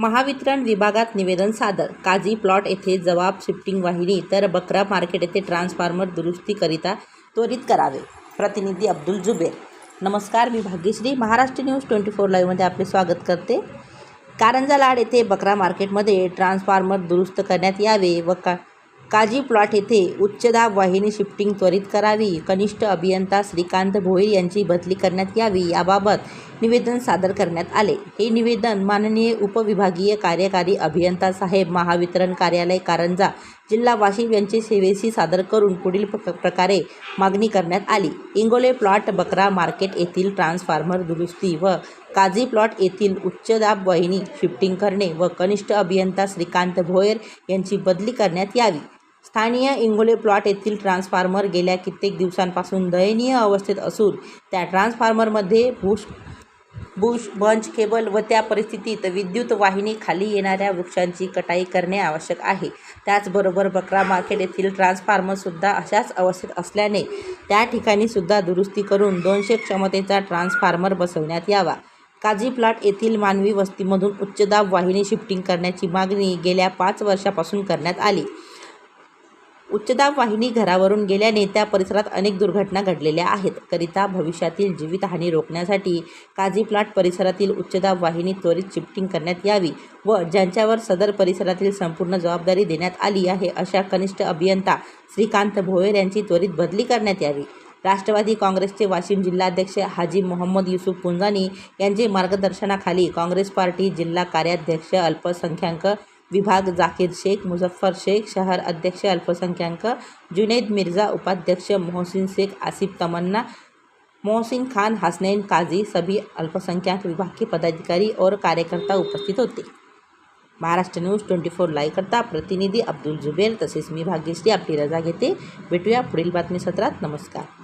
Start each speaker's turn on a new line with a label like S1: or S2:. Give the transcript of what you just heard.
S1: महावितरण विभागात निवेदन सादर. काझी प्लॉट येथे जवाब शिफ्टिंग वाहिनी तर बकरा मार्केट येथे ट्रान्सफॉर्मर दुरुस्तीकरिता त्वरित करावे. प्रतिनिधी अब्दुल जुबेर. नमस्कार मी Bhagyashree. Maharashtra news twenty four लाईव्हमध्ये आपले स्वागत करते. कारंजा लाड येथे बकरा मार्केटमध्ये ट्रान्सफॉर्मर दुरुस्त करण्यात यावे व का काजी प्लॉट येथे उच्चदाब वाहिनी शिफ्टिंग त्वरित करावी. कनिष्ठ अभियंता श्रीकांत भोईर यांची बदली करण्यात यावी याबाबत निवेदन सादर करण्यात आले. हे निवेदन माननीय उपविभागीय कार्यकारी अभियंता साहेब महावितरण कार्यालय कारंजा जिल्हा वाशिम यांचे सेवेशी सादर करून पुढील प्रकारे मागणी करण्यात आली. इंगोले प्लॉट बकरा मार्केट येथील ट्रान्सफॉर्मर दुरुस्ती व काझी प्लॉट येथील उच्चदाब वाहिनी शिफ्टिंग करणे व कनिष्ठ अभियंता श्रीकांत भोयर यांची बदली करण्यात यावी. स्थानीय इंगोले प्लॉट येथील ट्रान्सफॉर्मर गेल्या कित्येक दिवसांपासून दयनीय अवस्थेत असून त्या ट्रान्सफॉर्मरमध्ये बुश बुश बंच केबल व त्या परिस्थितीत विद्युत वाहिनी खाली येणाऱ्या वृक्षांची कटाई करणे आवश्यक आहे. त्याचबरोबर बकरा मार्केट येथील ट्रान्सफॉर्मरसुद्धा अशाच अवस्थेत असल्याने त्या ठिकाणी सुद्धा दुरुस्ती करून दोनशे क्षमतेचा ट्रान्सफॉर्मर बसवण्यात यावा. काझी प्लॉट येथील मानवी वस्तीमधून उच्चदाब वाहिनी शिफ्टिंग करण्याची मागणी गेल्या पाच वर्षापासून करण्यात आली. उच्चदाब वाहिनी घरावरून गेल्याने त्या परिसरात अनेक दुर्घटना घडलेल्या आहेत. करिता भविष्यातील जीवितहानी रोखण्यासाठी काझी प्लॉट परिसरातील उच्चदाब वाहिनी त्वरित शिफ्टिंग करण्यात यावी व ज्यांच्यावर सदर परिसरातील संपूर्ण जबाबदारी देण्यात आली आहे अशा कनिष्ठ अभियंता श्रीकांत भोयर यांची त्वरित बदली करण्यात यावी. राष्ट्रवादी काँग्रेसचे वाशिम जिल्हाध्यक्ष हाजी मोहम्मद युसुफ पुंजानी यांचे मार्गदर्शनाखाली काँग्रेस पार्टी जिल्हा कार्याध्यक्ष अल्पसंख्याक विभाग जाकीर शेख मुझफ्फर शेख शहर अध्यक्ष अल्पसंख्याक जुनैद मिर्झा उपाध्यक्ष मोहसिन शेख आसिफ तमन्ना मोहसिन खान हसनैन काजी सभी अल्पसंख्याक विभाग के पदाधिकारी और कार्यकर्ता उपस्थित होते। Maharashtra news twenty four live करता प्रतिनिधी अब्दुल जुबेर तसेच मी भाग्यश्री आपली रजा घेते. भेटूया पुढील बातमी सत्रात नमस्कार.